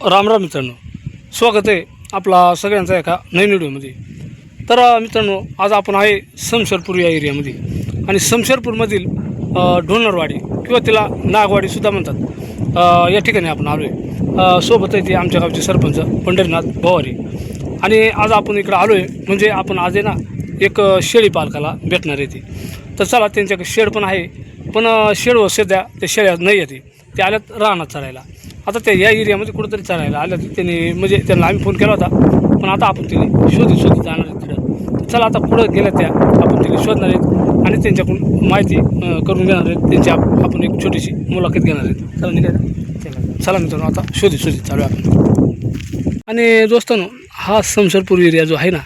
राम राम मित्रांनो. स्वागत आहे आपला सगळ्यांचा एका नवीन व्हिडिओमध्ये. तर मित्रांनो आज आपण आहे समशेरपूर या एरियामध्ये. आणि समशेरपूरमधील ढोनरवाडी किंवा तिला नागवाडीसुद्धा म्हणतात. या ठिकाणी आपण आलो आहे सोबत आहे ते आमच्या गावचे सरपंच पंढरीनाथ भवारी. आणि आज आपण इकडं आलो आहे म्हणजे आपण आज आहे ना एक शेळी पालकाला भेटणार आहे ती. तर चला त्यांच्याकडे शेड पण आहे. पण शेडवर शेड सध्या ते शेळ्या नाही येते ते आल्यात राहणार चरायला आता ते या एरियामध्ये कुठंतरी चरायला आल्या त्यांनी म्हणजे त्यांना आम्ही फोन केला होता पण आता आपण तिने शोधी शोधित जाणार आहेत तिकडं. चला आता पुढं गेल्या त्या आपण तिने शोधणार आहेत आणि त्यांच्याकडून माहिती करून घेणार आहेत. त्यांची आपण एक छोटीशी मुलाखत घेणार आहेत. चला निघायचं चला मित्रांनो आता शोधी शोधित चालू आहे आपण. आणि दोस्तांनो हा समसरपूर एरिया जो आहे ना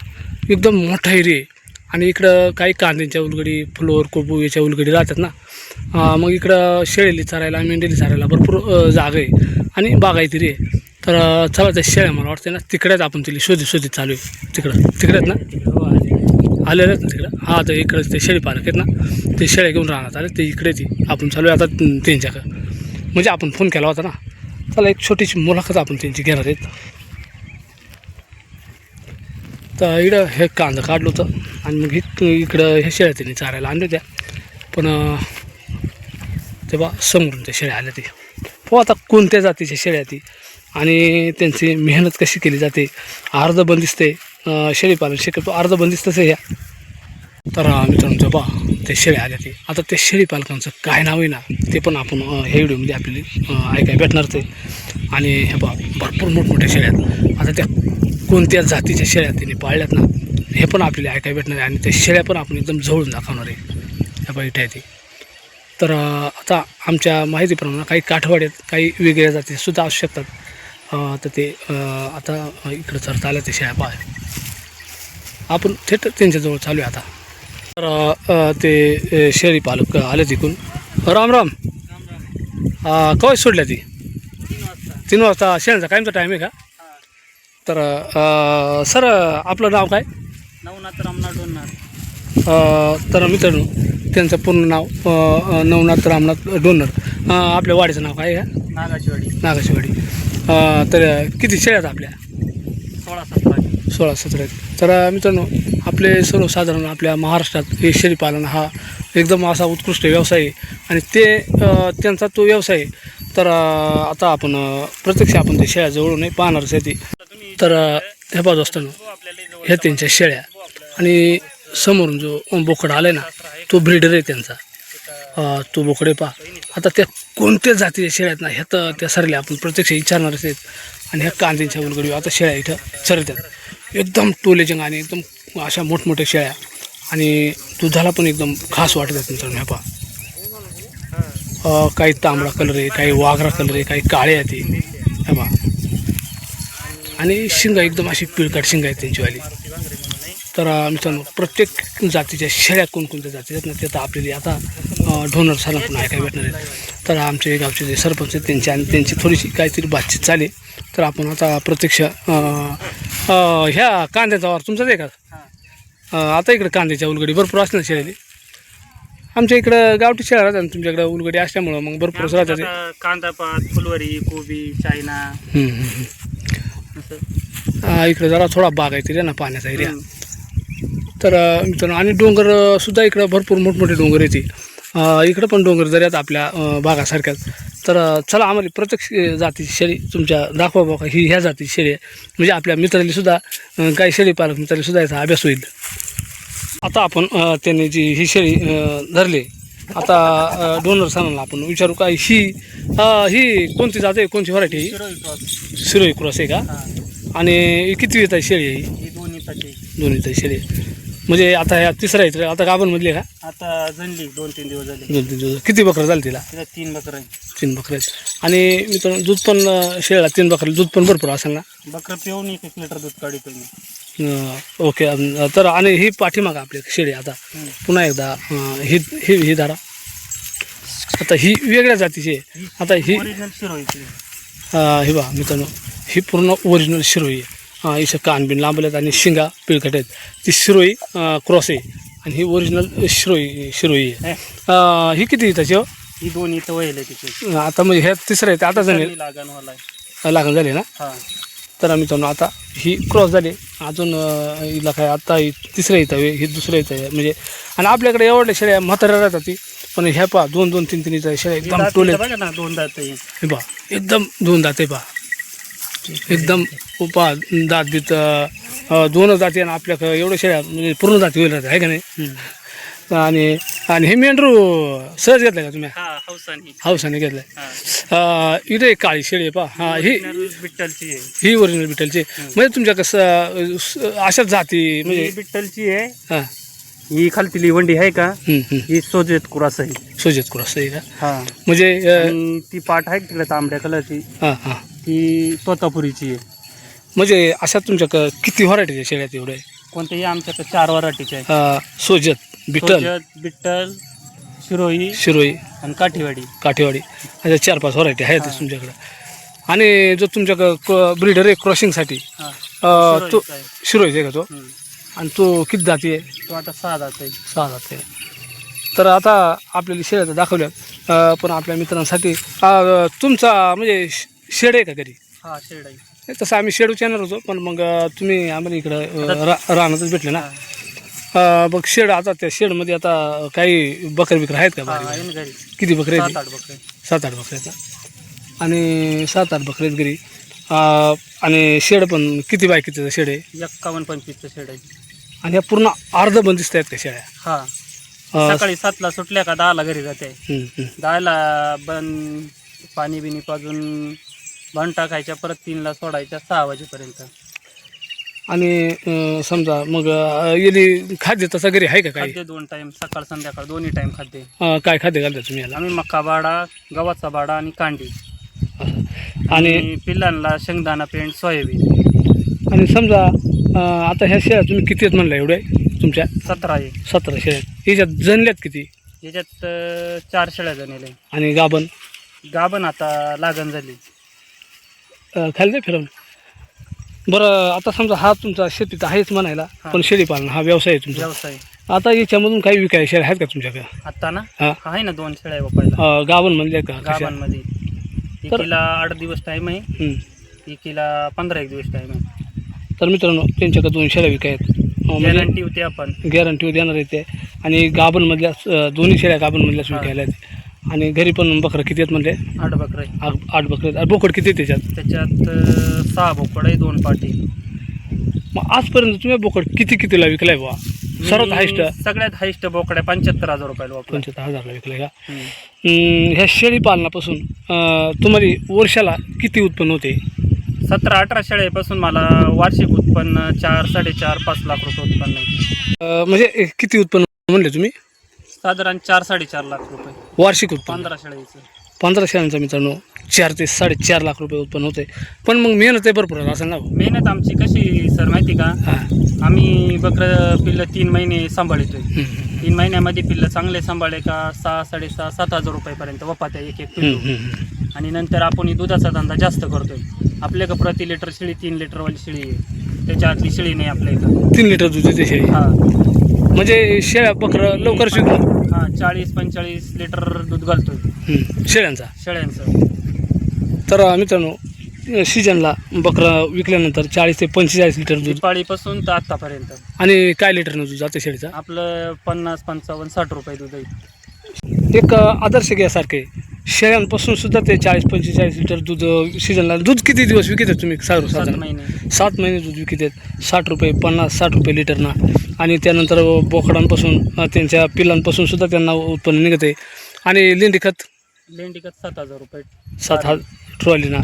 एकदम मोठा एरिया आहे. आणि इकडं काही कांद्यांच्या उलगडी फ्लोअर कोबू याच्या उलगडी राहतात ना. मग इकडं शेळीली चारायला मेंढेली चारायला भरपूर जागा आहे. आणि बागायती रे. तर चला त्या शेळ्या मला वाटते ना तिकडेच आपण तिला शोधी शोधित चालू आहे. तिकडं. तिकडेच ना? आलेलं आहेत ना तिकडं? हा तर इकडं ते शेळी पालक आहेत ना ते शेळ्या घेऊन राहणार आले ते इकडे ती. आपण चालू आहे आता त्यांच्याकडं. म्हणजे आपण फोन केला होता ना. चला एक छोटीशी मुलाखत आपण त्यांची घेणार आहेत. तर इकडं हे कांदा काढलं होतं. आणि मग इक इकडं हे शेळ्या त्यांनी चारायला आणल्या होत्या. पण तेव्हा समोरून त्या शेळ्या आल्या ते हो आता कोणत्या जातीच्या शेळ्या ती? आणि त्यांची मेहनत कशी केली जाते? अर्ध बंदिस्त आहे शेळीपालन शक्यतो अर्ध बंदिस्तच आहे ह्या तर अं, मित्रांनो बा ते शेळ्या आल्या ते आता त्या शेळी पालकांचं काय नाव आहे ना ते पण आपण हे व्हिडिओमध्ये आपल्याला अं, ऐकायला भेटणारच आणि हे बा भरपूर मोठमोठ्या शेळ्या आहेत. आता त्या कोणत्या जातीच्या शेळ्या त्यांनी पाळल्यात ना हे पण आपल्याला ऐकायला भेटणार आहे. आणि त्या शेळ्या पण आपण एकदम जवळून दाखवणार आहे. ह्या बा इथे आहे ते. तर आता आमच्या माहितीप्रमाणे काही काठवाड आहेत काही वेगळ्या जाती सुद्धा असू शकतात. तर ते आता इकडं चरता आल्या ते पाळ आपण थेट त्यांच्याजवळ चालू आहे आता. तर ते शेळी पालक आले तिकून. राम राम. अं, केव्हा सोडल्या ती? तीन वाजता. शेळ्यांचा कायमचा टाईम आहे का? तर सर आपलं नाव काय? नवनाथ रामनाथ तर मित्रांनो त्यांचं पूर्ण नाव अं, नवनाथ रामनाथ डोनर. अं, आपल्या वाडीचं नाव काय आहे? नागाचीवाडी नागाशीवाडी. अं, तर किती शेळ्या आहेत आपल्या? सोळा सतरा. सोळा सतरा आहेत. तर अं, मित्रांनो आपले सर्वसाधारण आपल्या महाराष्ट्रात हे शेळीपालन हा एकदम असा उत्कृष्ट व्यवसाय आहे. आणि ते अं, त्यांचा तो व्यवसाय आहे. तर अं, आता आपण अं, प्रत्यक्ष आपण ते शेळ्या जवळून पाहणारच आहे ती तर अं, हे पाहत असताना ह्या त्यांच्या शेळ्या. आणि समोरून जो बोकडा आलाय ना तो ब्रीडर आहे त्यांचा. तो बोकडे पा आता त्या कोणत्या जातीच्या शेळ्या आहेत ना ह्या तर त्या सरल्या. आपण प्रत्यक्ष विचारणारच आहेत. आणि ह्या कांद्यांच्या उलगडी आता शेळ्या इथं चरतात एकदम टोलेचे आणि एकदम अशा मोठमोठ्या शेळ्या. आणि दुधाला पण एकदम खास वाटत आहेत मित्रांनो ह्या पा काही तांबडा कलर आहे काही वाघरा कलर आहे काही काळे आहेत ह्या पा पहा. आणि शिंगा एकदम अशी पिळकाट शिंगा आहेत त्यांचीवाली तर मित्रांनो प्रत्येक जातीच्या शेळ्या कोणकोणत्या जाती आहेत ना ते आता आपल्याला आता ढोनर साधारण ऐकायला भेटणार आहेत. तर आमचे गावचे जे सरपंच आहेत त्यांची आणि त्यांची थोडीशी काहीतरी बातचीत चालेल तर आपण आता प्रत्यक्ष ह्या कांद्याचा वार तुमचाच आहे का? आता इकडे कांद्याच्या उलगडी भरपूर असणार शेळ्याली. आमच्या इकडं गावठी शेळ्या राहतात तुमच्याकडे उलगडी असल्यामुळं मग भरपूरच राहतात ते. कांदा पात फुलवरी कोबी चायना. इकडे जरा थोडा बाग आहे तरी ना पाण्याचा एरिया. तर मित्रांनो आणि डोंगर अ, सुद्धा इकडं भरपूर मोठमोठे डोंगर येते. इकडं पण डोंगर जरी आहेत आपल्या भागासारख्याच तर चला आम्हाला प्रत्येक जातीची शेळी तुमच्या दाखवा बघा ही ह्या जातीची शेळी आहे. म्हणजे आपल्या मित्रांनी सुद्धा अ, काही शेळी पालक मित्रांनी सुद्धा याचा अभ्यास होईल. आता आपण त्यांनी जी ही शेळी धरली आता डोनर सणाला आपण विचारू का ही ही कोणती जात आहे कोणती व्हरायटी आहे? शिरोई क्रॉस. सिरोई क्रॉस आहे का? आणि ही किती येत आहे शेळी आहे ही ही दोन्ही ताची दोन्ही तर शेळी. म्हणजे आता ह्या तिसऱ्या आहेत आता गाभणमधली आहे का? आता जणली दोन तीन दिवस झाले. दोन तीन दिवस. किती बकरं झाली तिला? तिला तीन बकरं आहे तीन बकरं आहेत. आणि मित्रांनो दूध पण अं, शेळीला तीन बकरं दूध पण भरपूर असेल ना? बकरं पिऊन एक एक लिटर दूध काढतो मी अं, ओके. अं, तर आणि ही पाठीमाग आपली शेळी आता. हम्म. पुन्हा एकदा अं, ही ही ही धारा. आता ही वेगळ्या जातीची आहे. आता ही ओरिजिनल अं, ही बा मित्रांनो ही पूर्ण ओरिजिनल शिरोई आहे. इथं कानबिन लांबल्यात आणि शिंगा पिळकट आहेत. ती शिरोई क्रॉस आहे आणि ही ओरिजिनल शिरोई शिरोई आहे. हे, ही किती आहे त्याची? हो? ही दोन्ही तर वहिले तिचे. आता म्हणजे ह्या तिसरं आहे ते आता जण लागण आहे झाली ना? हा. तर मित्रांनो आता ही क्रॉस झाली. अजून हिला काय आता ही तिसऱ्या येतं आहे ही दुसऱ्या येतं आहे. म्हणजे आणि आपल्याकडे एवढ्या शेळ्या म्हाताऱ्या राहतात ती पण ह्या पहा दोन दोन तीन तीन इथं शेळ्या एकदम दात टोले. इथं बघा ना दोन दात आहे. हे पहा एकदम दोन दाते पहा. एकदम पहा दात अं, दोनच दाते आणि आपल्याकडे एवढ्या शेळ्या म्हणजे पूर्ण दाती होईल राहते आहे का नाही. आणि आणि हे मेंढरू सहज घेतलं का तुम्ही? हौसानी. हाऊसाने घेतलं हा. इथे काळी शेळी आहे पहा. हा ही बिट्टलची आहे. ही ओरिजिनल बिटलची म्हणजे तुमच्या कसं अं, स- अशाच जाती म्हणजे ही बिट्टलची आहे. हां. ही खालती लिवंडी आहे का? हं, सोजेत कुरास आहे सोजत क्रॉस आहे का? हा. म्हणजे अं, आणि ती पाठ आहे तिकडे तांबड्या कलरची? हां हां. ती तोतापुरीची आहे. म्हणजे अशा तुमच्या किती व्हरायटीच्या शेळ्या आहेत एवढे कोणत्याही आमच्याकडे चार वराटीचे आहे अं, सोजत बिटल सोजत बिट्टल शिरोई शिरोई. आणि काठीवाडी. काठेवाडी. अशा चार पाच व्हरायटी आहेत हां. तुमच्याकडे. आणि जो तुमच्याकडं ब्रीडर आहे क्रॉसिंगसाठी हा. अं, तो शिरोईचा आहे. शिरोईचा आहे का तो? हम्म. आणि तो किती जाती आहे? तो आता सहा दात आहे. सहा जाती आहे. तर आता आपल्याला शेळ्या तर दाखवल्यात. अं, पण आपल्या मित्रांसाठी अं, तुमचा म्हणजे श- शेड आहे का घरी? हा शेड आहे. तसं आम्ही शेडू येणार होतो पण मग अं, तुम्ही आम्हाला इकडं अं, रा रानातच भेटले ना. हा. अं, मग शेड आता त्या शेडमध्ये आता काही बकर बिकर आहेत का हा, बारीक? आहे ना घरी. किती बकरे आहेत? सात आठ बकरे सात आठ बकरे आहेत ना? आणि सात आठ बकरे आहेत घरी. अं, आणि शेड पण किती बाय कितीचं शेड आहे? एक्कावन्न पंचवीसचं शेड आहे. आणि ह्या पूर्ण अर्ध बंदिस्त आहेत का शेळ्या हा. अं, सकाळी सातला सुटल्या का दहाला घरी जाते. हं, हं. दहाला बन पाणी बिनी पाजून बन टाकायच्या परत तीनला सोडायच्या सहा वाजेपर्यंत. आणि समजा मग याली खाद्य तसं घरी आहे का काही? खाद्य दोन टाइम सकाळ संध्याकाळ दोन्ही टाइम खाद्य. अं, काय खाद्य घालता तुम्ही याला? आम्ही मक्का बाडा गव्हाचा बाडा आणि कांडी. आणि आणि पिल्लांना शेंगदाणा पेंट सोयाबीन. आणि समजा अं, आता ह्या शेळ्या तुम्ही किती आहेत म्हणल्या एवढ्या तुमच्या? सतरा आहे. सतरा शेळ्या आहेत. याच्यात जनल्यात किती? याच्यात अं, चार शेळ्या जणले आणि गाभण? गाभण आता लागण झाली. अं, खाली नाही फिरवून. बरं आता समजा हा तुमचा शेतीत आहेच म्हणायला हा. पण शेळी पालन हा व्यवसाय आहे तुमचा. व्यवसाय. आता याच्यामधून काही विकाय शेळ्या आहेत का तुमच्याकडे? आता ना? हा. आहे ना दोन शेळ्या वापरायला अं, म्हणले का कशा? गाभांमध्ये तर- एकीला आठ दिवस टाईम आहे. हं. एकीला पंधरा एक दिवस टाईम आहे. तर मित्रांनो त्यांच्याकडे दोन शेळ्या विकाय आहेत? अं, म्हणजे गॅरंटी होती आपण. गॅरंटी देणार आहे ते. आणि गाभणमधल्या दोन्ही शेळ्या गाभणमधल्याच. विकायला आहेत. आणि घरी पण बकरं किती आहेत म्हणले? आठ बकरे आठ आठ बकरे आहेत. आणि बोकड किती आहेत त्याच्यात? त्याच्यात अं, सहा बोकड आहे दोन पाटी मग आजपर्यंत तुम्ही बोकड किती कितीला विकलाय बुवा? सर्वात मी हायस्ट सगळ्यात हायस्ट बोकड आहे पंच्याहत्तर हजार रुपयाला पंच्याहत्तर हजारला विकलाय का. अं, ह्या शेळी पालनापासून अं, तुम्हाला वर्षाला किती उत्पन्न होते? सतरा अठरा शेळ्यापासून मला वार्षिक उत्पन्न चार साडेचार पाच लाख रुपये उत्पन्न आहे. अं, म्हणजे किती उत्पन्न म्हणले तुम्ही? साधारण चार साडेचार लाख रुपये. वार्षिक उत्पन्न. पंधरा शेळ्याचं. पंधरा शेळ्यांचा मित्रांनो चार ते साडेचार लाख रुपये उत्पन्न होते पण मग मेहनत आहे भरपूर असं ना मेहनत आमची कशी सर माहिती का? आम्ही बकरं पिल्लं तीन महिने सांभाळतोय. तीन महिन्यामध्ये पिल्लं चांगले सांभाळले का सहा साडेसहा सात हजार रुपयापर्यंत वपात आहे एक एक पिल्लू. आणि नंतर आपण दुधाचा धंदा जास्त करतोय. आपल्याकडं प्रति लिटर शेळी तीन लिटरवाली शेळी आहे. त्याच्यातली शेळी नाही आपल्या इथं. तीन लिटर दूध देते शेळी. हा. म्हणजे शेळ्या बकरं लवकर विकणार हा चाळीस पंचेचाळीस लिटर दूध घालतोय. हं, शेळ्यांचा? शेळ्यांचं. तर अं, मित्रांनो सीजनला बकरं विकल्यानंतर चाळीस ते पंचेचाळीस लिटर दूध. दिपाळीपासून तर आत्तापर्यंत आणि काय लिटरनं दूध जाते शेळीचा? आपलं पन्नास पंचावन्न साठ रुपये दूध आहे. एक अं, आदर्श घ्यासारखे शेळ्यांपासून सुद्धा ते चाळीस पंचेचाळीस लिटर दूध सीजनला दूध किती दिवस विकतात तुम्ही सात साधारण. महिने. सात महिने दूध विकत आहेत. साठ रुपये पन्नास साठ रुपये लिटरना. आणि त्यानंतर बोकडांपासून त्यांच्या पिल्लांपासून सुद्धा त्यांना उत्पन्न निघत आहे. आणि लेंडी खत? लेंडिकत सात हजार रुपये. सात हा ट्रॉलीना.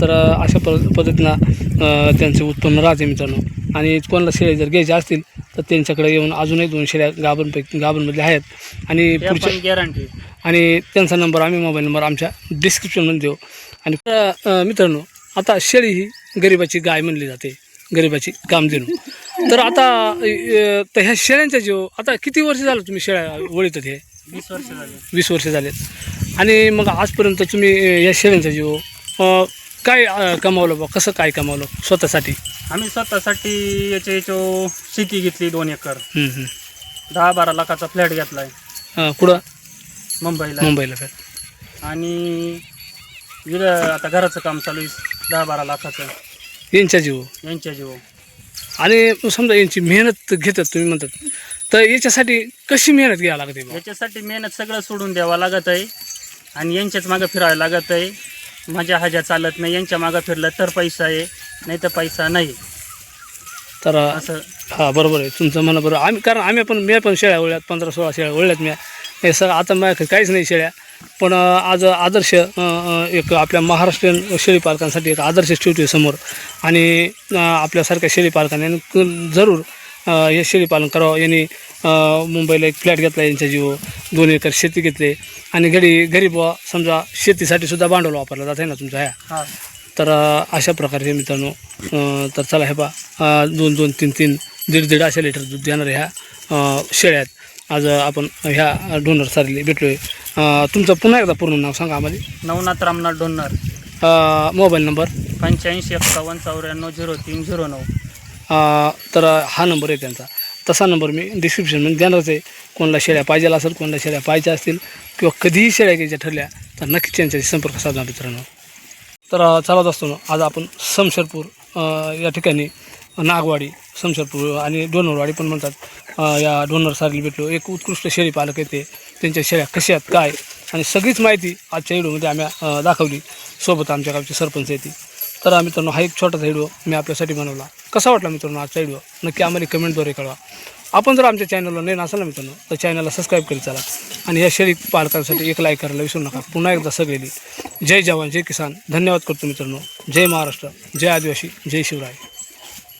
तर अशा प पद्धतीनं त्यांचे उत्पन्न राहते मित्रांनो. आणि कोणाला शेळ्या जर घ्यायच्या असतील तर त्यांच्याकडे येऊन अजूनही दोन शेळ्या गाभणपैकी गाभणमधल्या आहेत. आणि पुढच्या गॅरंटी आणि त्यांचा नंबर आम्ही मोबाईल नंबर आमच्या डिस्क्रिप्शनमध्ये देऊ. आणि मित्रांनो आता शेळी ही गरिबाची गाय म्हणली जाते. गरिबाची कामधेनू. तर आता तर ह्या शेळ्यांच्या जीव आता किती वर्ष झालं तुम्ही शेळ्या वळीत हे? वीस वर्ष झाले. वीस वर्ष झालेत आणि मग आजपर्यंत तुम्ही या शेळ्यांचा जीव काय कमावलं बा कसं काय कमावलं स्वतःसाठी? आम्ही स्वतःसाठी याच्या याच्या शेती घेतली दोन एकर. दहा बारा लाखाचा फ्लॅट घेतलाय. अ, कुठं? मुंबईला. मुंबईला काय आणि इकडं आता घराचं काम चालू आहे दहा बारा लाखाचं. यांच्या जीव. यांच्या जीव. आणि समजा यांची मेहनत घेतात तुम्ही म्हणतात. तर याच्यासाठी कशी मेहनत घ्यावी लागते बा? याच्यासाठी मेहनत सगळं सोडून द्यावं लागत आहे. आणि यांच्याच मागं फिरावं लागत आहे. माझ्या हजा चालत नाही यांच्या मागं फिरलं तर पैसा आहे नाही तर पैसा नाही. तर असं. हा बरोबर आहे. तुमचं म्हणणं बरोबर. आम्ही कारण आम्ही पण मी पण शेळ्या ओळल्यात पंधरा सोळा शेळ्या ओळल्यात मी. हे सगळं आता माझ्याकडे काहीच नाही शेळ्या. पण आज आदर्श एक आपल्या महाराष्ट्रीयन शेळी पालकांसाठी एक आदर्श ठेवतो समोर. आणि आपल्यासारख्या शेळी पालकांनी जरूर हे शेळी पालन करावं. यांनी मुंबईला एक फ्लॅट घेतला यांच्या जीव दोन एकर शेती घेतली. आणि घडी घरी बुवा समजा शेतीसाठी सुद्धा भांडवल वापरलं जात आहे ना तुमच्या ह्या तर अशा प्रकारे मित्रांनो तर चला हे बा दोन दोन तीन तीन दीड दीड अशा लिटर दूध देणाऱ्या ह्या अ, शेळ्या आहेत. आज आपण ह्या डोनर सारली भेटलो आहे तुमचं पुन्हा एकदा पूर्ण नाव सांगा आम्हाला. नवनाथ रामनाथ डोन्नर अ, मोबाईल नंबर? पंच्याऐंशी एक्कावन्न चौऱ्याण्णव झिरो तीन झिरो नऊ. अ, तर हा नंबर आहे त्यांचा. तसा नंबर मी डिस्क्रिप्शनमध्ये देणारच आहे. कोणाला शेळ्या पाहिजे असेल कोणाला शेळ्या पाहिजे असतील किंवा कधीही शेळ्या घ्यायच्या ठरल्या तर नक्कीच त्यांच्याशी संपर्क साधा मित्रांनो. तर अ, चालत असतो आज आपण समशेरपूर अ, या ठिकाणी नागवाडी समशेरपूर आणि डोनरवाडी पण म्हणतात या डोनर सारली भेटलो. एक उत्कृष्ट शेळी पालक येते. त्यांच्या शेळ्या कशा आहेत काय? आणि सगळीच माहिती आजच्या व्हिडिओमध्ये आम्ही दाखवली. सोबत आमच्या गावचे सरपंच येते तर मित्रांनो हा एक छोटासा व्हिडिओ मी आपल्यासाठी बनवला. कसा वाटला मित्रांनो आजचा व्हिडिओ? नक्की आम्हाला कमेंटद्वारे कळवा. आपण जर आमच्या चॅनलला नाही नसाल ना मित्रांनो तर चॅनलला सबस्क्राईब करीत चला. आणि या शेळी पालकांसाठी एक लाईक करायला विसरू नका. पुन्हा एकदा सगळेली जय जवान जय किसान. धन्यवाद करतो मित्रांनो. जय महाराष्ट्र. जय आदिवासी. जय शिवराय.